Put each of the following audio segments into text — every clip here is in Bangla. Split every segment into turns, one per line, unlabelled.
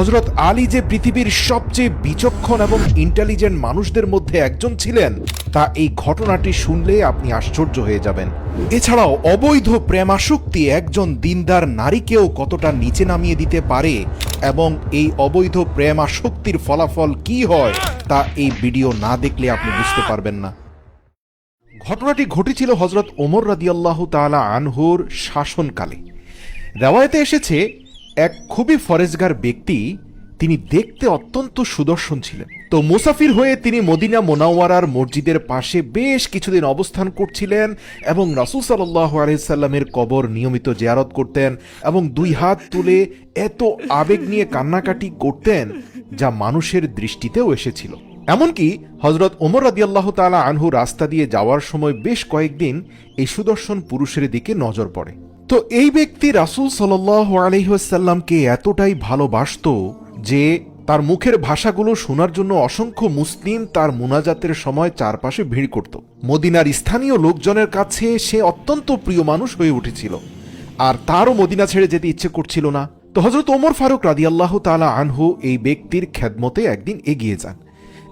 হজরত আলী যে পৃথিবীর সবচেয়ে বিচক্ষণ এবং ইন্টেলিজেন্ট মানুষদের মধ্যে একজন ছিলেন, তা এই ঘটনাটি শুনলে আপনি আশ্চর্য হয়ে যাবেন। এছাড়াও অবৈধ প্রেমাসক্তি একজন দিনদার নারীকেও কতটা নিচে নামিয়ে দিতে পারে এবং এই অবৈধ প্রেমাসক্তির ফলাফল কি হয়, তা এই ভিডিও না দেখলে আপনি বুঝতে পারবেন না। ঘটনাটি ঘটেছিল হজরত ওমর রাদিয়াল্লাহ তাআলা আনহুর শাসনকালে। রেওয়ায়তে এসেছে এক খুবই ফরেজগার ব্যক্তি, তিনি দেখতে অত্যন্ত সুদর্শন ছিলেন। তো মুসাফির হয়ে তিনি মদিনা মোনাওয়ারার মসজিদের পাশে বেশ কিছুদিন অবস্থান করছিলেন এবং রাসুল সাল্লাহ আলহিসাল্লামের কবর নিয়মিত জিয়ারত করতেন এবং দুই হাত তুলে এত আবেগ নিয়ে কান্নাকাটি করতেন যা মানুষের দৃষ্টিতেও এসেছিল। এমনকি হজরত ওমর রাদিয়াল্লাহ তাআলা আনহু রাস্তা দিয়ে যাওয়ার সময় বেশ কয়েকদিন এই সুদর্শন পুরুষের দিকে নজর পড়ে। তো এই ব্যক্তি রাসূল সাল্লাহ আলহিহাসাল্লামকে এতটাই ভালোবাসত যে তার মুখের ভাষাগুলো শোনার জন্য অসংখ্য মুসলিম তার মোনাজাতের সময় চারপাশে ভিড় করত। মদিনার স্থানীয় লোকজনের কাছে সে অত্যন্ত প্রিয় মানুষ হয়ে উঠেছিল। আর তারও মদিনা ছেড়ে যেতে ইচ্ছে করছিল না। তো হজরত ওমর ফারুক রাদিয়াল্লাহ তাআলা আনহু এই ব্যক্তির খেদমতে একদিন এগিয়ে যান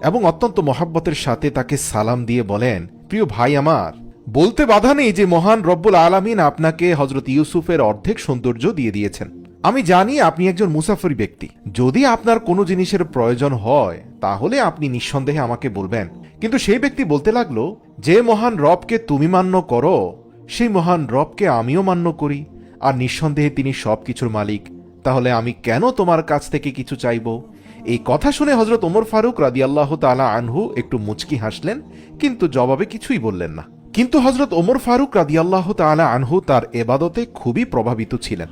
এবং অত্যন্ত মহাব্বতের সাথে তাকে সালাম দিয়ে বলেন, প্রিয় ভাই আমার বলতে বাধা নেই যে মহান রব্বুল আলামিন আপনাকে হজরত ইউসুফের অর্ধেক সৌন্দর্য দিয়ে দিয়েছেন। আমি জানি আপনি একজন মুসাফির ব্যক্তি। যদি আপনার কোনো জিনিসের প্রয়োজন হয়, তাহলে আপনি নিঃসন্দেহে আমাকে বলবেন। কিন্তু সেই ব্যক্তি বলতে লাগল, যে মহান রবকে তুমি মান্য করো, সেই মহান রবকে আমিও মান্য করি। আর নিঃসন্দেহে তিনি সবকিছুর মালিক। তাহলে আমি কেন তোমার কাছ থেকে কিছু চাইব? এই কথা শুনে হজরত ওমর ফারুক রাদিয়াল্লাহ তালা আনহু একটু মুচকি হাসলেন, কিন্তু জবাবে কিছুই বললেন না। কিন্তু হজরত ওমর ফারুক রাদিয়াল্লাহ তালা আনহু তার এবাদতে খুবই প্রভাবিত ছিলেন।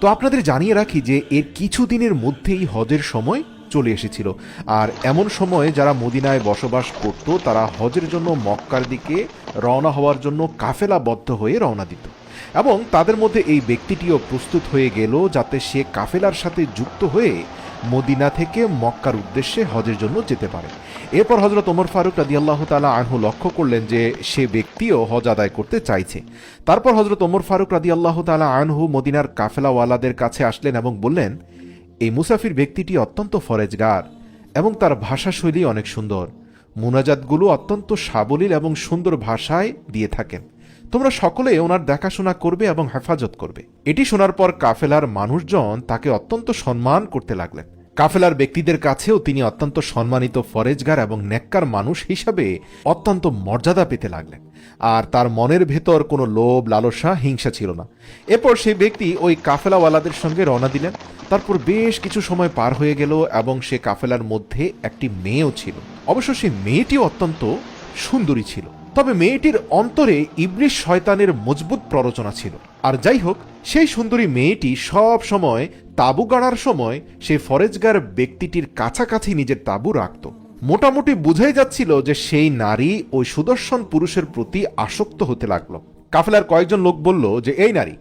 তো আপনাদের জানিয়ে রাখি যে এর কিছুদিনের মধ্যেই হজের সময় চলে এসেছিল। আর এমন সময়ে যারা মদিনায় বসবাস করত, তারা হজের জন্য মক্কার দিকে রওনা হওয়ার জন্য কাফেলাবদ্ধ হয়ে রওনা দিত। এবং তাদের মধ্যে এই ব্যক্তিটিও প্রস্তুত হয়ে গেল যাতে সে কাফেলার সাথে যুক্ত হয়ে মদিনা থেকে মক্কার উদ্দেশ্যে হজের জন্য যেতে পারে। এরপর হজরত ওমর ফারুক রাদি আল্লাহ তালা আনহু লক্ষ্য করলেন যে সে ব্যক্তিও হজ আদায় করতে চাইছে। তারপর হজরত ওমর ফারুক রাদি আল্লাহ তালা আনহু মদিনার কাফেলাওয়ালাদের কাছে আসলেন এবং বললেন, এই মুসাফির ব্যক্তিটি অত্যন্ত ফরেজগার এবং তার ভাষাশৈলী অনেক সুন্দর। মুনাজাতগুলো অত্যন্ত সাবলীল এবং সুন্দর ভাষায় দিয়ে থাকেন। তোমরা সকলে ওনার দেখাশোনা করবে এবং হেফাজত করবে। এটি শোনার পর কাফেলার মানুষজন তাকে অত্যন্ত সম্মান করতে লাগলেন। কাফেলার ব্যক্তিদের কাছেও তিনি অত্যন্ত সম্মানিত ফরেজগার এবং নেককার মানুষ হিসাবে অত্যন্ত মর্যাদা পেতে লাগলেন। আর তার মনের ভেতর কোনো লোভ, লালসা, হিংসা ছিল না। এরপর সেই ব্যক্তি ওই কাফেলাওয়ালাদের সঙ্গে রওনা দিলেন। তারপর বেশ কিছু সময় পার হয়ে গেল এবং সে কাফেলার মধ্যে একটি মেয়েও ছিল। অবশ্য সেই মেয়েটি অত্যন্ত সুন্দরী ছিল। তবে মেয়েটির অন্তরে ইবলিশ শয়তানের মজবুত প্ররোচনা ছিল। আর যাই হোক সেই সুন্দরী মেয়েটি সব সময় তাবু গাড়ার সময় সেই ফরেজগার ব্যক্তিটির কাছাকাছি নিজের তাবু রাখত। মোটামুটি বুঝাই যাচ্ছিল যে সেই নারী ওই সুদর্শন পুরুষের প্রতি আসক্ত হতে লাগল। কাফেলার কয়েকজন লোক বলল যে, এই নারী,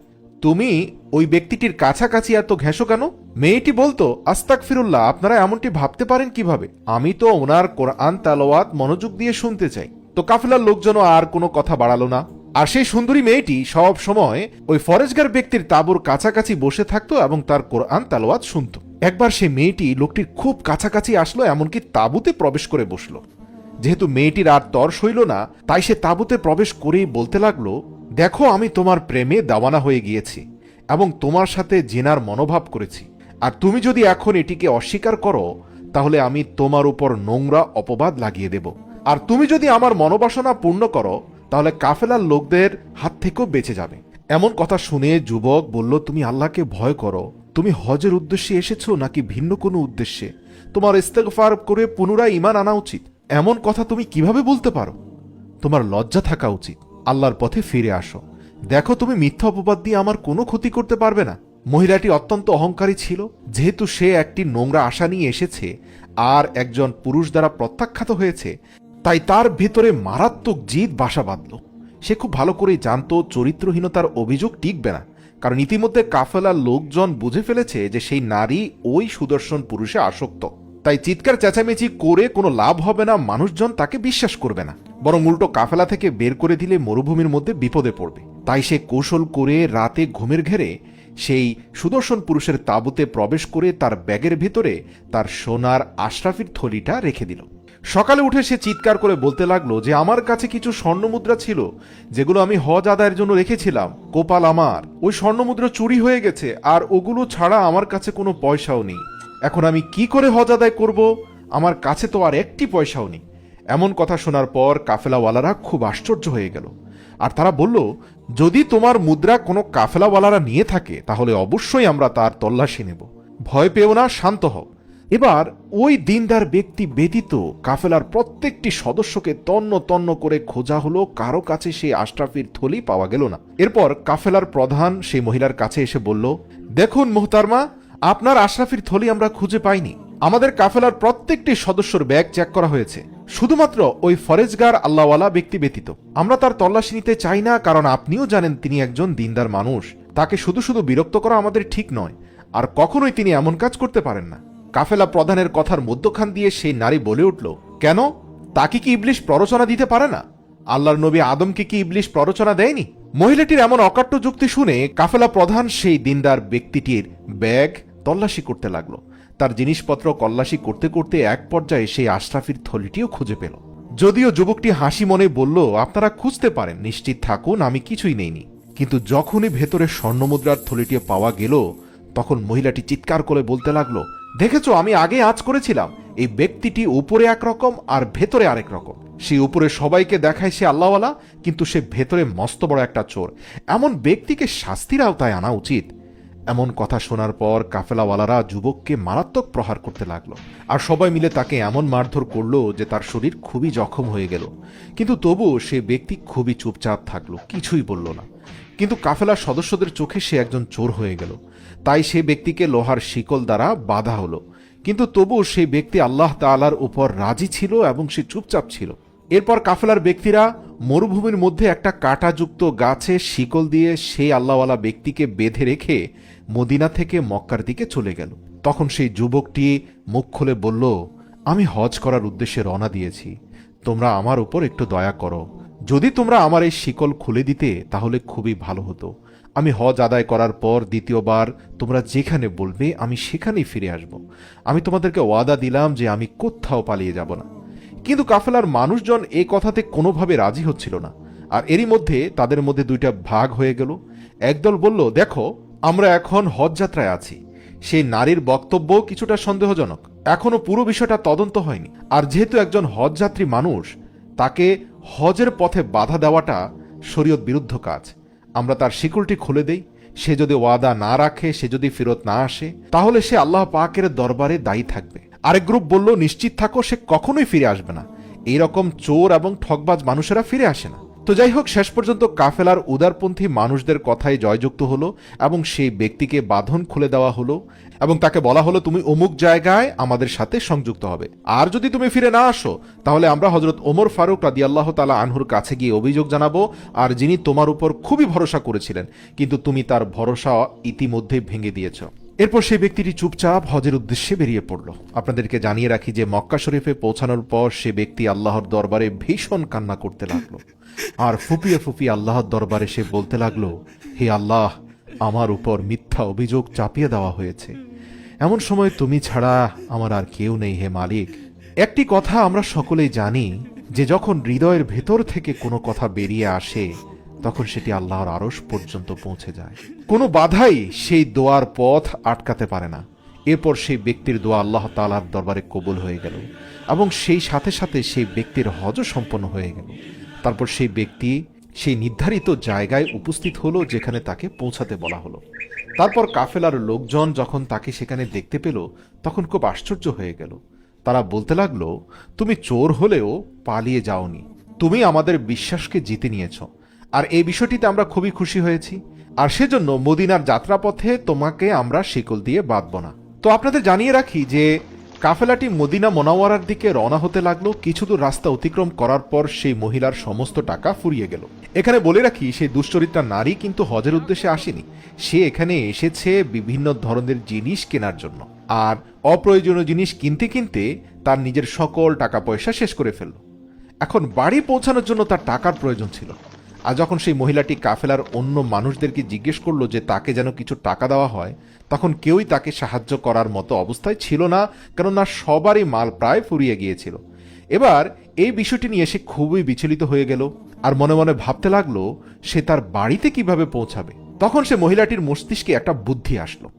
তুমি ওই ব্যক্তিটির কাছাকাছি এত ঘেঁষো কেন? মেয়েটি বলতো আস্তাক ফিরুল্লাহ আপনারা এমনটি ভাবতে পারেন কীভাবে? আমি তো ওনার কোরআন তালোয়াত মনোযোগ দিয়ে শুনতে চাই। তো কাফেলার লোকজনও আর কোনো কথা বাড়ালো না। আর সেই সুন্দরী মেয়েটি সব সময় ওই ফরেজগার ব্যক্তির তাঁবুর কাছাকাছি বসে থাকতো এবং তার কোরআন তালোয়াত শুনত। একবার সেই মেয়েটি লোকটির খুব কাছাকাছি আসলো, এমনকি তাঁবুতে প্রবেশ করে বসল। যেহেতু মেয়েটির আর তর সইল না, তাই সে তাঁবুতে প্রবেশ করেই বলতে লাগল, দেখো, আমি তোমার প্রেমে দাওয়ানা হয়ে গিয়েছি এবং তোমার সাথে জেনার মনোভাব করেছি। আর তুমি যদি এখন এটিকে অস্বীকার করো, তাহলে আমি তোমার উপর নোংরা অপবাদ লাগিয়ে দেব। আর তুমি যদি আমার মনোবাসনা পূর্ণ করো, তাহলে কাফেলার লোকদের হাত থেকেও বেঁচে যাবে। এমন কথা শুনে যুবক বলল, তুমি আল্লাহকে ভয় করো। তুমি হজের উদ্দেশ্যে এসেছ নাকি ভিন্ন কোনো উদ্দেশ্যে? তোমার ইস্তেগফার করে পুনরায় ইমান আনা উচিত। এমন কথা তুমি কীভাবে বলতে পারো? তোমার লজ্জা থাকা উচিত। আল্লাহর পথে ফিরে আসো। দেখো, তুমি মিথ্যা অপবাদ দিয়ে আমার কোনো ক্ষতি করতে পারবে না। মহিলাটি অত্যন্ত অহংকারী ছিল। যেহেতু সে একটি নোংরা আশা নিয়ে এসেছে, আর একজন পুরুষ দ্বারা প্রত্যাখ্যাত হয়েছে তাই তার ভেতরে মারাত্মক জিদ বাসা বাঁধল। সে খুব ভালো করেই জানতো চরিত্রহীনতার অভিযোগ টিকবে না, কারণ ইতিমধ্যে কাফেলার লোকজন বুঝে ফেলেছে যে সেই নারী ওই সুদর্শন পুরুষে আসক্ত। তাই চিৎকার, চেঁচামেচি করে কোনো লাভ হবে না, মানুষজন তাকে বিশ্বাস করবে না। বরং উল্টো কাফেলা থেকে বের করে দিলে মরুভূমির মধ্যে বিপদে পড়বে। তাই সে কৌশল করে রাতে ঘুমের ঘেরে সেই সুদর্শন পুরুষের তাঁবুতে প্রবেশ করে তার ব্যাগের ভেতরে তার সোনার আশরাফির থলিটা রেখে দিল। সকালে উঠে সে চিৎকার করে বলতে লাগল যে আমার কাছে কিছু স্বর্ণমুদ্রা ছিল, যেগুলো আমি হজ আদায়ের জন্য রেখেছিলাম, কোপাল আমার। ওই স্বর্ণমুদ্রা চুরি হয়ে গেছে, আর ওগুলো ছাড়া আমার কাছে কোনো পয়সাও নেই। এখন আমি কি করে হজ আদায় করব? আমার কাছে তো আর একটি পয়সাও নেই। এমন কথা শোনার পর কাফেলাওয়ালারা খুব আশ্চর্য হয়ে গেল। আর তারা বলল, যদি তোমার মুদ্রা কোনো কাফেলাওয়ালারা নিয়ে থাকে, তাহলে অবশ্যই আমরা তার তল্লাশি নেব। ভয় পেও না, শান্ত হও। এবার ওই দিনদার ব্যক্তি ব্যতীত কাফেলার প্রত্যেকটি সদস্যকে তন্ন তন্ন করে খোঁজা হলো, কারও কাছে সেই আশরাফির থলি পাওয়া গেল না। এরপর কাফেলার প্রধান সেই মহিলার কাছে এসে বলল, দেখুন মোহতারমা, আপনার আশরাফির থলি আমরা খুঁজে পাইনি। আমাদের কাফেলার প্রত্যেকটি সদস্যর ব্যাগ চেক করা হয়েছে। শুধুমাত্র ওই ফরেজগার আল্লাহওয়ালা ব্যক্তি ব্যতীত। আমরা তার তল্লাশি নিতে চাই না, কারণ আপনিও জানেন তিনি একজন দিনদার মানুষ। তাকে শুধু শুধু বিরক্ত করা আমাদের ঠিক নয়। আর কখনোই তিনি এমন কাজ করতে পারেন না। কাফেলা প্রধানের কথার মধ্যখান দিয়ে সেই নারী বলে উঠল, কেন? তাকে কি ইবলিশ প্ররোচনা দিতে পারে না? আল্লাহর নবী আদমকে কি ইবলিশ প্ররোচনা দেয়নি? মহিলাটির এমন অকাট্য যুক্তি শুনে কাফেলা প্রধান সেই দিনদার ব্যক্তিটির ব্যাগ তল্লাশি করতে লাগল। তার জিনিসপত্র কল্লাশি করতে করতে এক পর্যায়ে সেই আশরাফির থলিটিও খুঁজে পেল। যদিও যুবকটি হাসি মনে বলল, আপনারা খুঁজতে পারেন, নিশ্চিত থাকুন, আমি কিছুই নেইনি। কিন্তু যখনই ভেতরে স্বর্ণমুদ্রার থলিটি পাওয়া গেল, তখন মহিলাটি চিৎকার করে বলতে লাগল দেখেছ, আমি আগে আজ করেছিলাম। এই ব্যক্তিটি উপরে একরকম আর ভেতরে আরেক রকম। সে উপরে সবাইকে দেখায় সে আল্লাহওয়ালা, কিন্তু সে ভেতরে মস্ত বড় একটা চোর। এমন ব্যক্তিকে শাস্তির আওতায় আনা উচিত। এমন কথা শোনার পর কাফেলাওয়ালারা যুবককে মারাত্মক প্রহার করতে লাগল। আর সবাই মিলে তাকে এমন মারধর করল যে তার শরীর খুবই জখম হয়ে গেল। কিন্তু তবুও সে ব্যক্তি খুবই চুপচাপ থাকল, কিছুই বলল না। কিন্তু কাফেলার সদস্যদের চোখে সে একজন চোর হয়ে গেল। তাই সে ব্যক্তিকে লোহার শিকল দ্বারা বাধা হলো। কিন্তু তবুও সেই ব্যক্তি আল্লাহ তালার উপর রাজি ছিল এবং সে চুপচাপ ছিল। এরপর কাফেলার ব্যক্তিরা মরুভূমির মধ্যে একটা কাঁটাযুক্ত গাছে শিকল দিয়ে সেই আল্লাহওয়ালা ব্যক্তিকে বেঁধে রেখে মদিনা থেকে মক্কার দিকে চলে গেল। তখন সেই যুবকটি মুখ খুলে বলল, আমি হজ করার উদ্দেশ্যে রওনা দিয়েছি। তোমরা আমার উপর একটু দয়া করো। যদি তোমরা আমার এই শিকল খুলে দিতে, তাহলে খুবই ভালো হতো। আমি হজ আদায় করার পর দ্বিতীয়বার তোমরা যেখানে বলবে, আমি সেখানেই ফিরে আসব। আমি তোমাদেরকে ওয়াদা দিলাম যে আমি কোথাও পালিয়ে যাব না। কিন্তু কাফেলার মানুষজন এ কথাতে কোনোভাবে রাজি হচ্ছিল না। আর এরই মধ্যে তাদের মধ্যে দুইটা ভাগ হয়ে গেল। একদল বলল, দেখো, আমরা এখন হজ যাত্রায় আছি। সেই নারীর বক্তব্য কিছুটা সন্দেহজনক। এখনও পুরো বিষয়টা তদন্ত হয়নি। আর যেহেতু একজন হজযাত্রী মানুষ, তাকে হজের পথে বাধা দেওয়াটা শরীয়ত বিরুদ্ধ কাজ। আমরা তার শিকলটি খুলে দেই। সে যদি ওয়াদা না রাখে, সে যদি ফেরত না আসে, তাহলে সে আল্লাহ পাকের দরবারে দায়ী থাকবে। আরেক গ্রুপ বলল, নিশ্চিত থাকো, সে কখনোই ফিরে আসবে না। এইরকম চোর এবং ঠকবাজ মানুষেরা ফিরে আসে না। তো যাই হোক, শেষ পর্যন্ত কাফেলার উদারপন্থী মানুষদের কথায় জয়যুক্ত হলো এবং সেই ব্যক্তিকে বাঁধন খুলে দেওয়া হলো এবং তাকে বলা হলো, তুমি অমুক জায়গায় আমাদের সাথে সংযুক্ত হবে। আর যদি তুমি ফিরে না আসো, তাহলে আমরা হজরত ওমর ফারুক রাদি আল্লাহ তালা আনহুর কাছে গিয়ে অভিযোগ জানাব, আর যিনি তোমার উপর খুবই ভরসা করেছিলেন, কিন্তু তুমি তার ভরসা ইতিমধ্যেই ভেঙে দিয়েছ। এরপর সেই ব্যক্তিটি চুপচাপ হজের উদ্দেশ্যে বেরিয়ে পড়ল। আপনাদেরকে জানিয়ে রাখি যে মক্কা শরীফে পৌঁছানোর পর সে ব্যক্তি আল্লাহর দরবারে ভীষণ কান্না করতে লাগল। আর ফুপিয়ে ফুপিয়ে আল্লাহর দরবারে সে বলতে লাগল, হে আল্লাহ, আমার উপর মিথ্যা অভিযোগ চাপিয়ে দেওয়া হয়েছে। এমন সময় তুমি ছাড়া আমার আর কেউ নেই, হে মালিক। একটি কথা আমরা সকলেই জানি, যে যখন হৃদয়ের ভেতর থেকে কোনো কথা বেরিয়ে আসে তখন সেটি আল্লাহর আরশ পর্যন্ত পৌঁছে যায়। কোনো বাধাই সেই দোয়ার পথ আটকাতে পারে না। এরপর সেই ব্যক্তির দোয়া আল্লাহ তালার দরবারে কবুল হয়ে গেল এবং সেই সাথে সাথে সেই ব্যক্তির হজও সম্পন্ন হয়ে গেল। তারপর সেই ব্যক্তি সেই নির্ধারিত জায়গায় উপস্থিত হলো যেখানে তাকে পৌঁছাতে বলা হলো। তারপর কাফেলার লোকজন যখন তাকে সেখানে দেখতে পেল, তখন খুব আশ্চর্য হয়ে গেল। তারা বলতে লাগল, তুমি চোর হলেও পালিয়ে যাওনি। তুমি আমাদের বিশ্বাসকে জিতে নিয়েছ। আর এই বিষয়টিতে আমরা খুবই খুশি হয়েছি। আর সেজন্য মদিনার যাত্রাপথে তোমাকে আমরা শিকল দিয়ে বাঁধব না। তো আপনাদের জানিয়ে রাখি যে কাফেলাটি মদিনা মোনাওয়ারার দিকে রওনা হতে লাগল। কিছু দূর রাস্তা অতিক্রম করার পর সেই মহিলার সমস্ত টাকা ফুরিয়ে গেল। এখানে বলে রাখি, সেই দুশ্চরিত্রা নারী কিন্তু হজের উদ্দেশ্যে আসেনি। সে এখানে এসেছে বিভিন্ন ধরনের জিনিস কেনার জন্য। আর অপ্রয়োজনীয় জিনিস কিনতে কিনতে তার নিজের সকল টাকা পয়সা শেষ করে ফেলল। এখন বাড়ি পৌঁছানোর জন্য তার টাকার প্রয়োজন ছিল। আর যখন সেই মহিলাটি কাফেলার অন্য মানুষদেরকে জিজ্ঞেস করল যে তাকে যেন কিছু টাকা দেওয়া হয়, তখন কেউই তাকে সাহায্য করার মতো অবস্থায় ছিল না, কেননা সবারই মাল প্রায় ফুরিয়ে গিয়েছিল। এবার এই বিষয়টি নিয়ে সে খুবই বিচলিত হয়ে গেল আর মনে মনে ভাবতে লাগল, সে তার বাড়িতে কীভাবে পৌঁছাবে? তখন সে মহিলাটির মস্তিষ্কে একটা বুদ্ধি আসলো।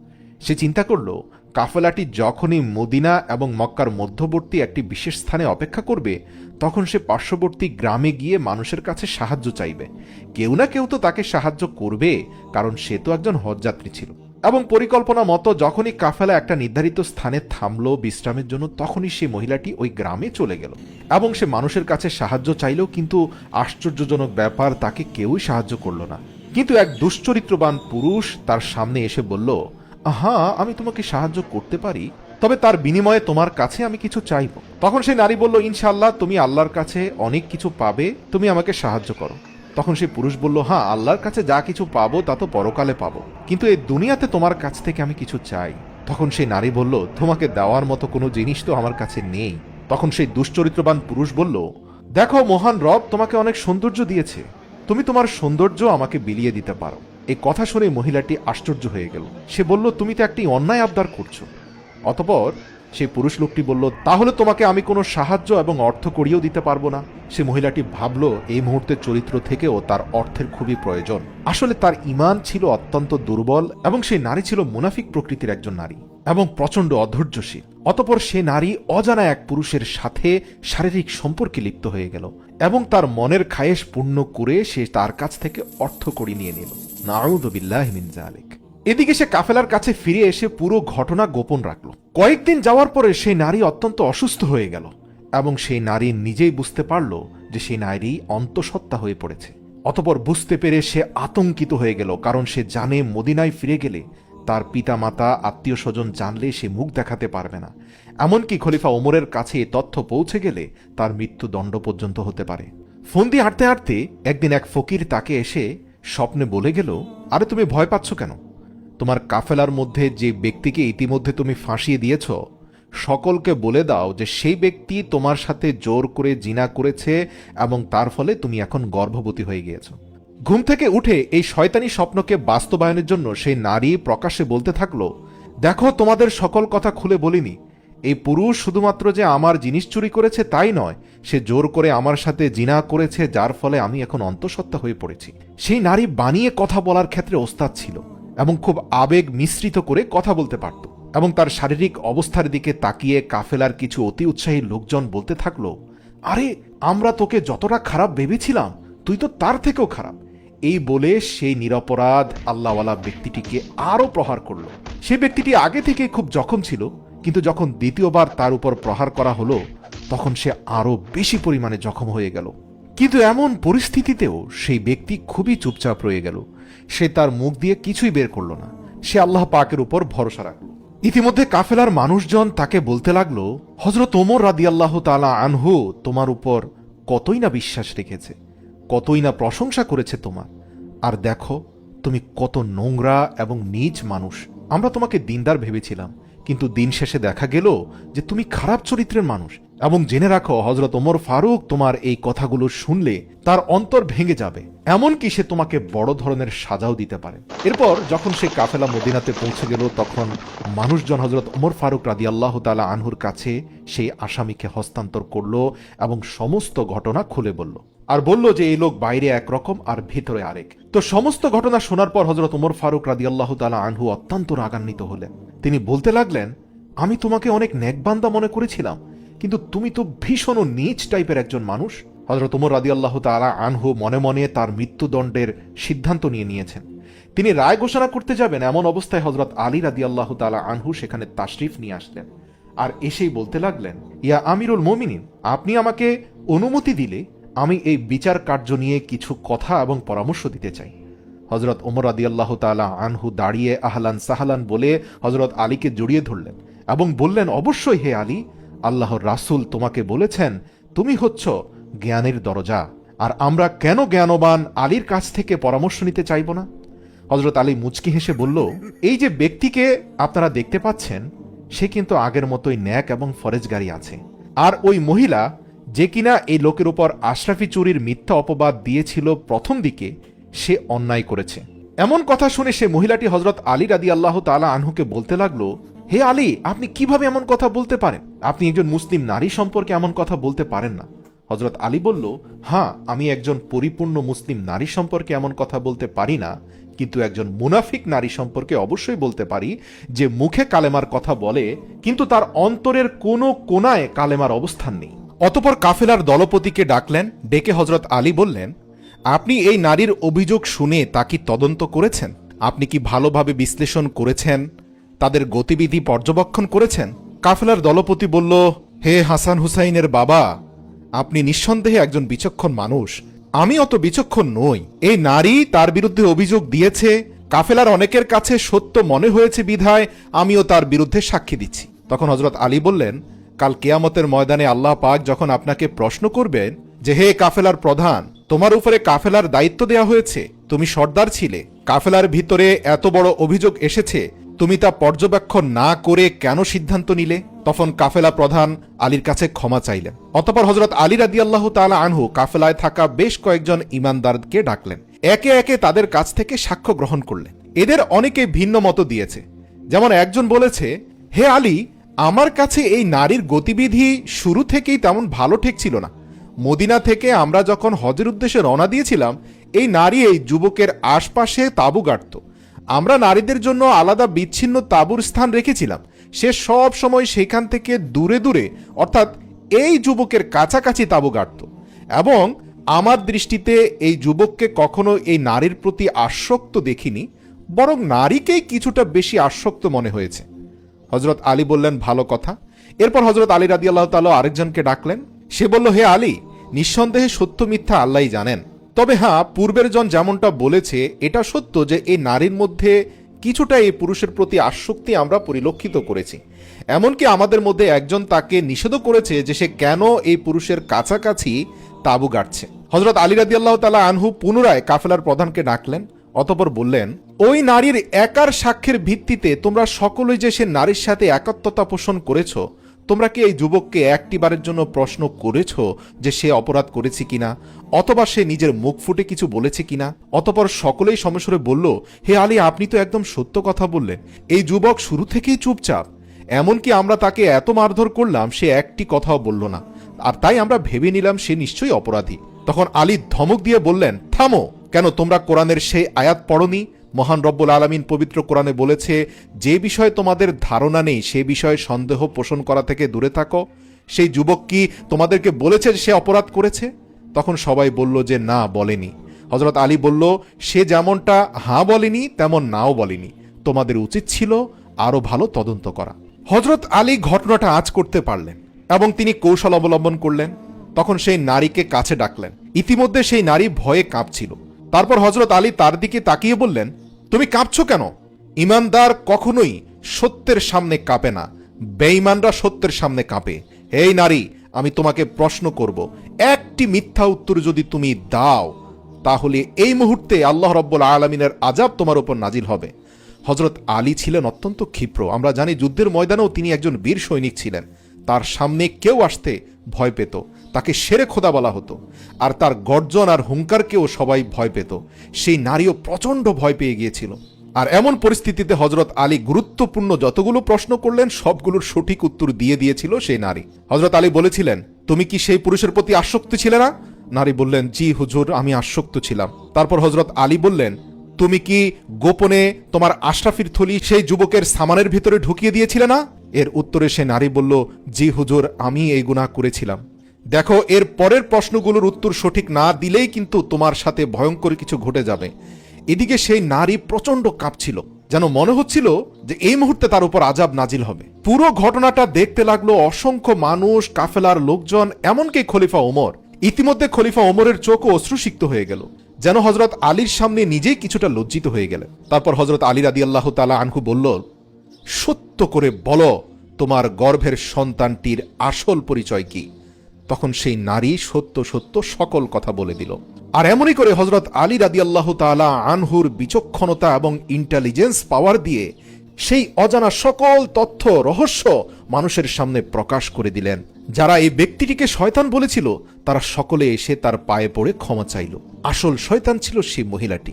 সে চিন্তা করল কাফেলাটি যখনই মদিনা এবং মক্কার মধ্যবর্তী একটি বিশেষ স্থানে অপেক্ষা করবে, তখন সে পার্শ্ববর্তী গ্রামে গিয়ে মানুষের কাছে সাহায্য চাইবে। কেউ না কেউ তো তাকে সাহায্য করবে, কারণ সে তো একজন হজযাত্রী ছিল। এবং পরিকল্পনা মতো যখনই কাফেলা একটা নির্ধারিত স্থানে থামলো বিশ্রামের জন্য, তখনই সেই মহিলাটি ওই গ্রামে চলে গেল। এবং সে মানুষের কাছে সাহায্য চাইলেও কিন্তু আশ্চর্যজনক ব্যাপার, তাকে কেউই সাহায্য করল না। কিন্তু এক দুশ্চরিত্রবান পুরুষ তার সামনে এসে বলল হ্যাঁ আমি তোমাকে সাহায্য করতে পারি, তবে তার বিনিময়ে তোমার কাছে আমি কিছু চাইব। তখন সেই নারী বলল, ইনশাআল্লাহ, তুমি আল্লাহর কাছে অনেক কিছু পাবে, তুমি আমাকে সাহায্য করো। তখন সেই পুরুষ বলল হ্যাঁ আল্লাহর কাছে যা কিছু পাবো, তা তো পরকালে পাবো। কিন্তু এই দুনিয়াতে তোমার কাছ থেকে আমি কিছু চাই। তখন সেই নারী বলল, তোমাকে দেওয়ার মতো কোনো জিনিস তো আমার কাছে নেই। তখন সেই দুশ্চরিত্রবান পুরুষ বলল, দেখো, মহান রব তোমাকে অনেক সৌন্দর্য দিয়েছে। তুমি তোমার সৌন্দর্য আমাকে বিলিয়ে দিতে পারো। এই কথা শুনে মহিলাটি আশ্চর্য হয়ে গেল। সে বলল, তুমি তো একটি অন্যায় আবদার করছ। অতপর সেই পুরুষ লোকটি বলল, তাহলে তোমাকে আমি কোনো সাহায্য এবং অর্থ করিয়েও দিতে পারব না। সে মহিলাটি ভাবল, এই মুহূর্তের চরিত্র থেকেও তার অর্থের খুবই প্রয়োজন। আসলে তার ইমান ছিল অত্যন্ত দুর্বল এবং সেই নারী ছিল মুনাফিক প্রকৃতির একজন নারী এবং প্রচণ্ড অধৈর্যশীল। অতপর সে নারী অজানা এক পুরুষের সাথে শারীরিক সম্পর্কে লিপ্ত হয়ে গেল এবং তার মনের খায়েশ পূর্ণ করে সে তার কাছ থেকে অর্থ করি নিয়ে নিল। এদিকে সে কাফেলার কাছে ফিরে এসে পুরো ঘটনা গোপন রাখল। কয়েকদিন যাওয়ার পরে সেই নারী অত্যন্ত অসুস্থ হয়ে গেল এবং সেই নারী নিজেই বুঝতে পারল যে সেই নারী অন্তঃসত্ত্বা হয়ে পড়েছে। অতপর বুঝতে পেরে সে আতঙ্কিত হয়ে গেল কারণ সে জানে মদিনায় ফিরে গেলে তার পিতামাতা আত্মীয় স্বজন জানলে সে মুখ দেখাতে পারবে না। এমনকি খলিফা ওমরের কাছে এ তথ্য পৌঁছে গেলে তার মৃত্যুদণ্ড পর্যন্ত হতে পারে। ফন্দি হাঁটতে হাঁটতে একদিন এক ফকির তাকে এসে স্বপ্নে বলে গেল, আরে তুমি ভয় পাচ্ছ কেন? তোমার কাফেলার মধ্যে যে ব্যক্তিকে ইতিমধ্যে তুমি ফাঁসিয়ে দিয়েছ, সকলকে বলে দাও যে সেই ব্যক্তি তোমার সাথে জোর করে জিনা করেছে এবং তার ফলে তুমি এখন গর্ভবতী হয়ে গিয়েছ। ঘুম থেকে উঠে এই শয়তানি স্বপ্নকে বাস্তবায়নের জন্য সেই নারী প্রকাশ্যে বলতে থাকল, দেখো, তোমাদের সকল কথা খুলে বলিনি। এই পুরুষ শুধুমাত্র যে আমার জিনিস চুরি করেছে তাই নয়, সে জোর করে আমার সাথে জিনা করেছে, যার ফলে আমি এখন অন্তঃসত্ত্বা হয়ে পড়েছি। সেই নারী বানিয়ে কথা বলার ক্ষেত্রে ওস্তাদ ছিল এবং খুব আবেগ মিশ্রিত করে কথা বলতে পারত এবং তার শারীরিক অবস্থার দিকে তাকিয়ে কাফেলার কিছু অতি উৎসাহী লোকজন বলতে থাকল, আরে, আমরা তোকে যতটা খারাপ ভেবেছিলাম, তুই তো তার থেকেও খারাপ। এই বলে সেই নিরপরাধ আল্লাহওয়ালা ব্যক্তিটিকে আরও প্রহার করল। সে ব্যক্তিটি আগে থেকে খুব জখম ছিল কিন্তু যখন দ্বিতীয়বার তার উপর প্রহার করা হলো, তখন সে আরও বেশি পরিমাণে জখম হয়ে গেল। কিন্তু এমন পরিস্থিতিতেও সেই ব্যক্তি খুবই চুপচাপ রয়ে গেল। সে তার মুখ দিয়ে কিছুই বের করল না। সে আল্লাহ পাকের উপর ভরসা রাখল। ইতিমধ্যে কাফেলার মানুষজন তাকে বলতে লাগল হজরত ওমর রাদি আল্লাহ তালা আনহু তোমার উপর কতই না বিশ্বাস রেখেছে, কতই না প্রশংসা করেছে তোমার। আর দেখো, তুমি কত নোংরা এবং নিজ মানুষ। আমরা তোমাকে দিনদার ভেবেছিলাম কিন্তু দিন শেষে দেখা গেল যে তুমি খারাপ চরিত্রের মানুষ এবং জেনে রাখো হজরত ওমর ফারুক তোমার এই কথাগুলো শুনলে তার অন্তর ভেঙে যাবে, এমনকি সে তোমাকে বড় ধরনের সাজাও দিতে পারে। এরপর যখন সে কাফেলা মদিনাতে পৌঁছে গেল, তখন মানুষজন হজরত ওমর ফারুক রাদি আল্লাহ তালা আনহুর কাছে সেই আসামিকে হস্তান্তর করল এবং সমস্ত ঘটনা খুলে বলল। আর বলল যে এই লোক বাইরে একরকম আর ভেতরে আরেক। তো সমস্ত ঘটনা শোনার পর হজরত ওমর ফারুক রাদি আল্লাহ তালা আনহু অত্যন্ত রাগান্বিত হলেন। তিনি বলতে লাগলেন, আমি তোমাকে অনেক নেকবান্দা মনে করেছিলাম, কিন্তু তুমি তো ভীষণ নিচ টাইপের একজন মানুষ। হজরত ওমর রাদি আল্লাহ তালা আনহু মনে মনে তার মৃত্যুদণ্ডের সিদ্ধান্ত নিয়ে নিয়েছেন। তিনি রায় ঘোষণা করতে যাবেন এমন অবস্থায় হজরত আলী রাদি আল্লাহ তালা আনহু সেখানে তাশরিফ নিয়ে আসলেন আর এসেই বলতে লাগলেন, ইয়া আমিরুল মমিনিন, আপনি আমাকে অনুমতি দিলে আমি এই বিচার কার্য নিয়ে কিছু কথা এবং পরামর্শ দিতে চাই। হজরত ওমর আদি আল্লাহ তালা আনহু দাঁড়িয়ে আহলান সাহালান বলে হজরত আলীকে জড়িয়ে ধরলেন এবং বললেন, অবশ্যই হে আলী, আল্লাহর রাসুল তোমাকে বলেছেন, তুমি হচ্ছ জ্ঞানের দরজা। আর আমরা কেন জ্ঞানবান আলীর কাছ থেকে পরামর্শ নিতে চাইব না? হজরত আলী মুচকি হেসে বলল, এই যে ব্যক্তিকে আপনারা দেখতে পাচ্ছেন, সে কিন্তু আগের মতোই ন্যাক এবং ফরেজগারি আছে। আর ওই মহিলা যে কিনা এই লোকের উপর আশরাফি চুরির মিথ্যা অপবাদ দিয়েছিল প্রথম দিকে, সে অন্যায় করেছে। এমন কথা শুনে সে মহিলাটি হজরত আলী রাদি আল্লাহ তালা আনহুকে বলতে লাগল, হে আলী, আপনি কীভাবে এমন কথা বলতে পারেন? আপনি একজন মুসলিম নারী সম্পর্কে এমন কথা বলতে পারেন না। হজরত আলী বলল হ্যাঁ আমি একজন পরিপূর্ণ মুসলিম নারী সম্পর্কে এমন কথা বলতে পারি না, কিন্তু একজন মুনাফিক নারী সম্পর্কে অবশ্যই বলতে পারি যে মুখে কালেমার কথা বলে, কিন্তু তার অন্তরের কোনো কোনায় কালেমার অবস্থান নেই। অতপর কাফেলার দলপতিকে ডাকলেন, ডেকে হজরত আলী বললেন, আপনি এই নারীর অভিযোগ শুনে তা কি তদন্ত করেছেন? আপনি কি ভালোভাবে বিশ্লেষণ করেছেন? তাদের গতিবিধি পর্যবেক্ষণ করেছেন? কাফেলার দলপতি বলল, হে হাসান হুসাইনের বাবা, আপনি নিঃসন্দেহে একজন বিচক্ষণ মানুষ। আমি অত বিচক্ষণ নই। এই নারী তার বিরুদ্ধে অভিযোগ দিয়েছে, কাফেলার অনেকের কাছে সত্য মনে হয়েছে বিধায় আমিও তার বিরুদ্ধে সাক্ষী দিচ্ছি। তখন হজরত আলী বললেন কাল কেয়ামতের ময়দানে আল্লাহ পাক যখন আপনাকে প্রশ্ন করবেন যে হে কাফেলার প্রধান, তোমার উপরে কাফেলার দায়িত্ব দেয়া হয়েছে, তুমি সর্দার ছিলে, কাফেলার ভিতরে এত বড় অভিযোগ এসেছে, তুমি তা পর্যবেক্ষণ না করে কেন সিদ্ধান্ত নিলে? তখন কাফেলা প্রধান আলীর কাছে ক্ষমা চাইলেন। অতপর হজরত আলী রাদি আল্লাহ তালা আনহু কাফেলায় থাকা বেশ কয়েকজন ইমানদারকে ডাকলেন। একে একে তাদের কাছ থেকে সাক্ষ্য গ্রহণ করলেন। এদের অনেকে ভিন্ন মত দিয়েছে। যেমন একজন বলেছে, হে আলী আমার কাছে এই নারীর গতিবিধি শুরু থেকেই তেমন ভালো ঠেকছিল না। মদিনা থেকে আমরা যখন হজের উদ্দেশ্যে রওনা দিয়েছিলাম, এই নারী এই যুবকের আশপাশে তাঁবু গাড়ত আমরা নারীদের জন্য আলাদা বিচ্ছিন্ন তাঁবুর স্থান রেখেছিলাম। সে সব সময় সেখান থেকে দূরে দূরে, অর্থাৎ এই যুবকের কাছাকাছি তাঁবু গাড়ত এবং আমার দৃষ্টিতে এই যুবককে কখনো এই নারীর প্রতি আসক্ত দেখিনি, বরং নারীকেই কিছুটা বেশি আসক্ত মনে হয়েছে। হজরত আলী বললেন, ভালো কথা। এরপর হজরত আলী রাদি আল্লাহ তালা আরেকজনকে ডাকলেন। সে বলল, হে আলী, নিঃসন্দেহে সত্য মিথ্যা আল্লাহ জানেন। তবে হ্যাঁ পূর্বের জন যেমনটা বলেছে, এটা সত্য যে এই নারীর মধ্যে কিছুটা এই পুরুষের প্রতি আসক্তি আমরা পরিলক্ষিত করেছি। এমনকি আমাদের মধ্যে একজন তাকে নিষেধও করেছে যে সে কেন এই পুরুষের কাছাকাছি তাবু গাড়ছে। হজরত আলী রাদি আল্লাহ তালা আনহু পুনরায় কাফেলার প্রধানকে ডাকলেন। অতপর বললেন, ওই নারীর একার সাক্ষ্যের ভিত্তিতে তোমরা সকলেই যে সে নারীর সাথে একাত্মতা পোষণ করেছ, তোমরা কি এই যুবককে একটিবারের জন্য প্রশ্ন করেছ যে সে অপরাধ করেছে কিনা? অথবা সে নিজের মুখ ফুটে কিছু বলেছে কিনা? অতপর সকলেই সমস্বরে বলল, হে আলী, আপনি তো একদম সত্য কথা বললেন। এই যুবক শুরু থেকেই চুপচাপ। এমনকি আমরা তাকে এত মারধর করলাম, সে একটি কথাও বলল না। আর তাই আমরা ভেবে নিলাম সে নিশ্চয়ই অপরাধী। তখন আলী ধমক দিয়ে বললেন, থামো! কেন তোমরা কোরআনের সেই আয়াত পড়নি? মহান রব্বুল আলমিন পবিত্র কোরআনে বলেছে, যে বিষয়ে তোমাদের ধারণা নেই, সে বিষয়ে সন্দেহ পোষণ করা থেকে দূরে থাকো। সেই যুবক কি তোমাদেরকে বলেছে সে অপরাধ করেছে? তখন সবাই বলল যে, না, বলেনি। হজরত আলী বলল, সে যেমনটা হাঁ বলেনি, তেমন নাও বলেনি। তোমাদের উচিত ছিল আরও ভালো তদন্ত করা। হজরত আলী ঘটনাটা আজ করতে পারলেন এবং তিনি কৌশল অবলম্বন করলেন। তখন সেই নারীকে কাছে ডাকলেন। ইতিমধ্যে সেই নারী ভয়ে কাঁপছিল। তারপর হজরত আলী তার দিকে তাকিয়ে বললেন, তুমি কাঁপছো কেন? ইমানদার কখনোই সত্যের সামনে কাঁপে না। বেঈমানরা সত্যের সামনে কাঁপে। এই নারী, আমি তোমাকে প্রশ্ন করব। একটি মিথ্যা উত্তর যদি তুমি দাও, তাহলে এই মুহূর্তে আল্লাহ রব্বুল আলমিনের আজাব তোমার উপর নাজিল হবে। হজরত আলী ছিলেন অত্যন্ত ক্ষিপ্র। আমরা জানি যুদ্ধের ময়দানেও তিনি একজন বীর সৈনিক ছিলেন। তার সামনে কেউ আসতে ভয় পেত। তাকে সেরে খোদা বলা হতো। আর তার গর্জন আর হুঙ্কারকেও সবাই ভয় পেত। সেই নারীও প্রচণ্ড ভয় পেয়ে গিয়েছিল। আর এমন পরিস্থিতিতে হজরত আলী গুরুত্বপূর্ণ যতগুলো প্রশ্ন করলেন, সবগুলোর সঠিক উত্তর দিয়ে দিয়েছিল সেই নারী। হজরত আলী বলেছিলেন, তুমি কি সেই পুরুষের প্রতি আসক্ত ছিলে না? নারী বললেন, জি হুজুর, আমি আসক্ত ছিলাম। তারপর হজরত আলী বললেন, তুমি কি গোপনে তোমার আশরাফির থলি সেই যুবকের সামানের ভিতরে ঢুকিয়ে দিয়েছিলে না? এর উত্তরে সে নারী বলল, জি হুজুর আমি এই গুনাহ করেছিলাম। দেখো, এর পরের প্রশ্নগুলোর উত্তর সঠিক না দিলেই কিন্তু তোমার সাথে ভয়ঙ্কর কিছু ঘটে যাবে। এদিকে সেই নারী প্রচণ্ড কাঁপছিল, যেন মনে হচ্ছিল যে এই মুহূর্তে তার উপর আজাব নাজিল হবে। পুরো ঘটনাটা দেখতে লাগল অসংখ্য মানুষ, কাফেলার লোকজন, এমনকি খলিফা ওমর। ইতিমধ্যে খলিফা ওমরের চোখও অশ্রুসিক্ত হয়ে গেল, যেন হজরত আলীর সামনে নিজেই কিছুটা লজ্জিত হয়ে গেলেন। তারপর হজরত আলী রাদি আল্লাহ তালা আনহু বলল, সত্য করে বলো, তোমার গর্ভের সন্তানটির আসল পরিচয় কি? তখন সেই নারী সত্য সত্য সকল কথা বলে দিল। আর এমনই করে হজরত আলী রাদি আল্লাহ তালা আনহুর বিচক্ষণতা এবং ইন্টেলিজেন্স পাওয়ার দিয়ে সেই অজানা সকল তথ্য, রহস্য মানুষের সামনে প্রকাশ করে দিলেন। যারা এই ব্যক্তিটিকে শয়তান বলেছিল, তারা সকলে এসে তার পায়ে পড়ে ক্ষমা চাইল। আসল শয়তান ছিল সেই মহিলাটি।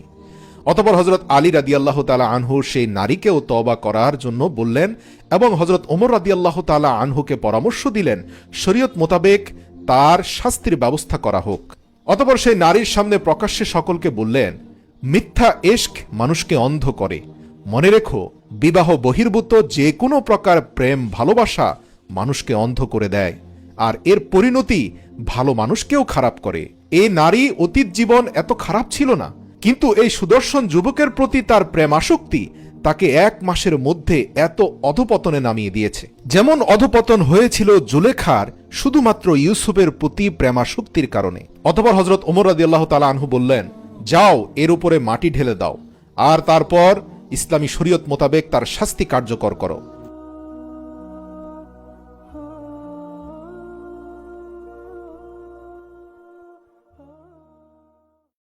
অতপর হজরত আলী রাদি আল্লাহ তালা আনহু সেই নারীকেও তবা করার জন্য বললেন এবং হজরত ওমর রাদি আল্লাহ তালা আনহুকে পরামর্শ দিলেন, শরীয়ত মোতাবেক তার শাস্তির ব্যবস্থা করা হোক। অতপর সেই নারীর সামনে প্রকাশ্যে সকলকে বললেন, মিথ্যা এশক মানুষকে অন্ধ করে। মনে রেখো, বিবাহ বহির্ভূত যে কোনো প্রকার প্রেম ভালোবাসা মানুষকে অন্ধ করে দেয়, আর এর পরিণতি ভালো মানুষকেও খারাপ করে। এ নারী অতীত জীবন এত খারাপ ছিল না, কিন্তু এই সুদর্শন যুবকের প্রতি তার প্রেমাসক্তি তাকে এক মাসের মধ্যে এত অধপতনে নামিয়ে দিয়েছে। যেমন অধপতন হয়েছিল জুলেখার শুধুমাত্র ইউসুফের প্রতি প্রেমাসক্তির কারণে। অতপর হজরত ওমর রাজি আল্লাহ তালা আনহু বললেন, যাও, এর উপরে মাটি ঢেলে দাও, আর তারপর ইসলামী শরীয়ত মোতাবেক তার শাস্তি কার্যকর করো।